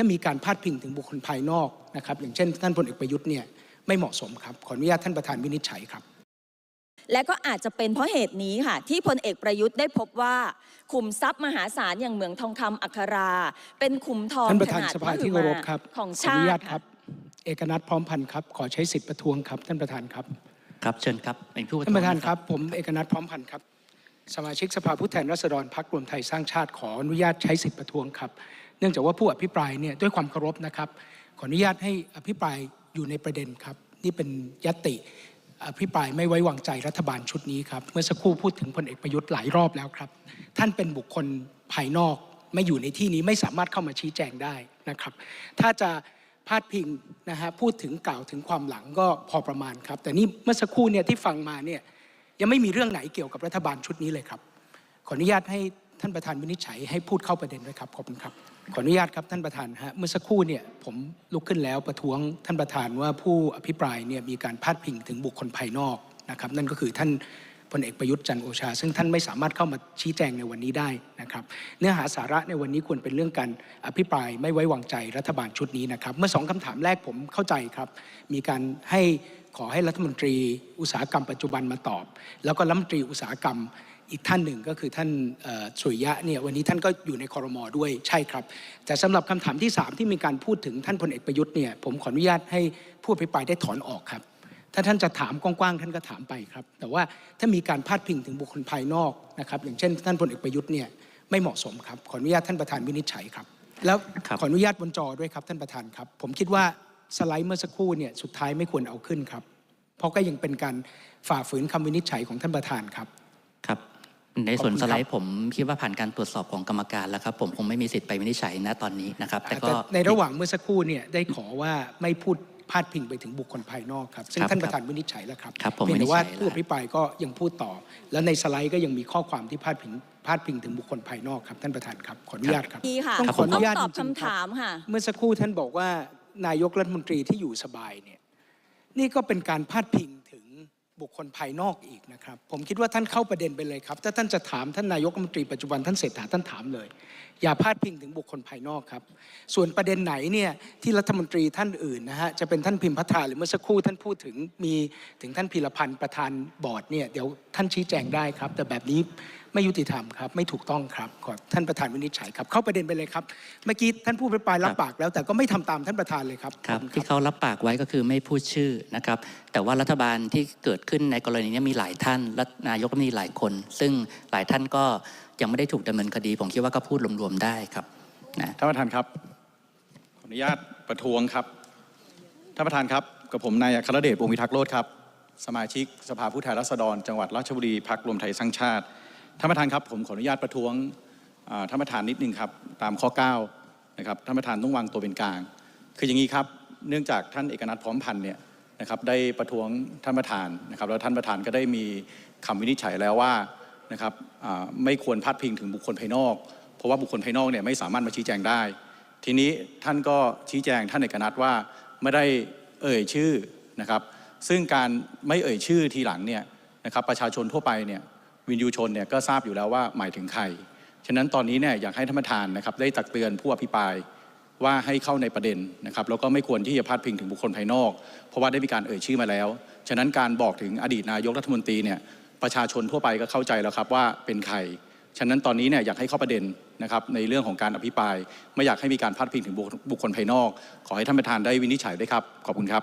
ถ้ามีการพาดพิงถึงบุคคลภายนอกนะครับ อย่างเช่นท่านพลเอกประยุทธ์เนี่ยไม่เหมาะสมครับ ขออนุญาตท่านประธานวินิจฉัยครับ และก็อาจจะเป็นเพราะเหตุนี้ค่ะ ที่พลเอกประยุทธ์ได้พบว่าขุมทรัพย์มหาศาลอย่างเหมืองทองคำอัครา เป็นขุมทองท่านประขธานนาดสภาที่มเคารหึพมาครับของขออชานุติญาตคค่ะรับ เอกนัทพร้อมพันธ์ครับ ขอใช้สิทธิ์ประท้วงครับท่านประธานครับครับเชิญครับเป็นผู้ท่านประธานท้วงครับ ผมเอกนัทพร้อมพันธ์ครับ สมาชิกสภาผู้แทนราษฎรพรรครวมไทยสร้างชาติขออนุญาตใช้สิทธิ์ประท้วงครับ เนื่องจากว่าผู้อภิปรายเนี่ยด้วยความเคารพนะครับ ขออนุญาตให้อภิปรายอยู่ในประเด็นครับ นี่เป็นยติอภิปรายไม่ไว้วางใจรัฐบาลชุดนี้ครับ เมื่อสักครู่พูดถึงพลเอกประยุทธ์หลายรอบแล้วครับ ท่านเป็นบุคคลภายนอกไม่อยู่ในที่นี้ไม่สามารถเข้ามาชี้แจงได้นะครับ ถ้าจะพาดพิงนะฮะพูดถึงกล่าวถึงความหลังก็พอประมาณครับ แต่นี่เมื่อสักครู่เนี่ยที่ฟังมาเนี่ยยังไม่มีเรื่องไหนเกี่ยวกับรัฐบาลชุดนี้เลยครับ ขออนุญาตให้ ท่านประธานวินิจฉัยให้พูดเข้าประเด็นด้วยครับขอบคุณครับ ขออนุญาตครับท่านประธานฮะเมื่อสักครู่เนี่ยผมลุกขึ้นแล้วประท้วงท่านประธานว่าผู้อภิปรายเนี่ยมีการพาดพิงถึงบุคคลภายนอกนะครับนั่นก็คือท่านพลเอกประยุทธ์จันโอชา ซึ่งท่านไม่สามารถเข้ามาชี้แจงในวันนี้ได้นะครับ เนื้อหาสาระในวันนี้ควรเป็นเรื่องการอภิปรายไม่ไว้วางใจรัฐบาลชุดนี้นะครับ เมื่อสองคำถามแรกผมเข้าใจครับ มีการให้ขอให้รัฐมนตรีอุตสาหกรรมปัจจุบันมาตอบ แล้วก็รัฐมนตรีอุตสาหกรรม อีกท่านหนึ่งก็คือท่านเอ่อสุริยะเนี่ยวันนี้ท่านก็อยู่ในคอรมอด้วยใช่ครับ แต่สำหรับคำถามที่ 3 ที่มีการพูดถึงท่านพลเอกประยุทธ์เนี่ยผมขออนุญาตให้ผู้อภิปรายได้ถอนออกครับ ถ้าท่านจะถามกว้างๆท่านก็ถามไปครับ แต่ว่าถ้ามีการพาดพิงถึงบุคคลภายนอกนะครับอย่างเช่น ท่านพลเอกประยุทธ์เนี่ยไม่เหมาะสมครับขออนุญาตท่านประธานวินิจฉัยครับ แล้วครับขออนุญาตบนจอด้วยครับท่านประธานครับ ผมคิดว่าสไลด์เมื่อสักครู่เนี่ยสุดท้ายไม่ควรเอาขึ้นครับ เพราะก็ยังเป็นการฝ่าฝืนคำวินิจฉัยของท่านประธานครับครับ ในส่วนขอบคุณสครับไลด์ผมคิดว่าผ่านการตรวจสอบของกรรมการแล้วครับ ผมคงไม่มีสิทธิ์ไปวินิจฉัยนะตอนนี้นะครับ แต่ก็ในระหว่างเมื่อสักครู่เนี่ยได้ขอว่าไม่พูดพาดพิงไปถึงบุคคลภายนอกครับ ซึ่งครับท่านประธานวินิจฉัยแล้วครับครับผมเพียงแต่ว่าวินิจฉัยแล้วผู้อภิปรายก็ยังพูดต่อ แล้วในสไลด์ก็ยังมีข้อความที่พาดพิงพาดพิงถึงบุคคลภายนอกครับท่านประธานครับขออนุญาตครับดีค่ะต้องขออนุญาตตอบจริงๆคำถามค่ะเมื่อสักครู่ท่านบอกว่านายกรัฐมนตรีที่อยู่สบายเนี่ยนี่ก็เป็นการพาดพิงถึง บุคคลภายนอกอีกนะครับ ผมคิดว่าท่านเข้าประเด็นไปเลยครับ ถ้าท่านจะถามท่านนายกรัฐมนตรีปัจจุบันท่านเศรษฐาท่านถามเลย อย่าพาดพิงถึงบุคคลภายนอกครับ ส่วนประเด็นไหนเนี่ยที่รัฐมนตรีท่านอื่นนะฮะจะเป็นท่านพิมพ์พัฒนาหรือเมื่อสักครู่ท่านพูดถึงมีถึงท่านพีรพันธ์ประธานบอร์ดเนี่ยเดี๋ยวท่านชี้แจงได้ครับ แต่แบบนี้ ไม่ยุติธรรมครับไม่ถูกต้องครับขอท่านประธานวินิจฉัยครับ เข้าประเด็นไปเลยครับ เมื่อกี้ท่านผู้อภิปรายรับปากแล้ว แต่ก็ไม่ทำตามท่านประธานเลยครับครับขอณที่เขารับปากไว้ก็คือไม่พูดชื่อนะครับ แต่ว่ารัฐบาลที่เกิดขึ้นในกรณีนี้มีหลายท่านและนายกก็มีหลายคน ซึ่งหลายท่านก็ยังไม่ได้ถูกดำเนินคดี ผมคิดว่าก็พูดรวมๆได้ครับนะท่านประธานครับขออนุญาตประท้วงครับท่านประธานครับกับผมนายอัครเดชวงศ์วิทักษ์โลดครับสมาชิกสภาผู้แทนราษฎร จังหวัดราชบุรีพักรวมไทยสร้างชาติ ท่านประธานครับผมขออนุญาตประท้วงท่านประธานนิดนึงครับตามข้อ9นะครับท่านประธานต้องวางตัวเป็นกลาง คืออย่างนี้ครับเนื่องจากท่านเอกนัทพร้อมพันธ์เนี่ยนะครับได้ประท้วงท่านประธานนะครับแล้วท่านประธานก็ได้มีคำวินิจฉัยแล้วว่านะครับไม่ควรพัดพิงถึงบุคคลภายนอก เพราะว่าบุคคลภายนอกเนี่ยไม่สามารถมาชี้แจงได้ ทีนี้ท่านก็ชี้แจงท่านเอกนัทว่าไม่ได้เอ่ยชื่อนะครับซึ่งการไม่เอ่ยชื่อทีหลังเนี่ยนะครับประชาชนทั่วไปเนี่ย วินยูชนเนี่ยก็ทราบอยู่แล้วว่าหมายถึงใคร ฉะนั้นตอนนี้เนี่ยอยากให้ท่านประธานนะครับได้ตักเตือนผู้อภิปรายว่าให้เข้าในประเด็นนะครับแล้วก็ไม่ควรที่จะพาดพิงถึงบุคคลภายนอก เพราะว่าได้มีการเอ่ยชื่อมาแล้ว ฉะนั้นการบอกถึงอดีตนายกรัฐมนตรีเนี่ยประชาชนทั่วไปก็เข้าใจแล้วครับว่าเป็นใคร ฉะนั้นตอนนี้เนี่ยอยากให้เข้าประเด็นนะครับในเรื่องของการอภิปราย ไม่อยากให้มีการพาดพิงถึงบุคคคลภายนอก ขอให้ท่านประธานได้วินิจฉัยด้วยครับ ขอบคุณครับ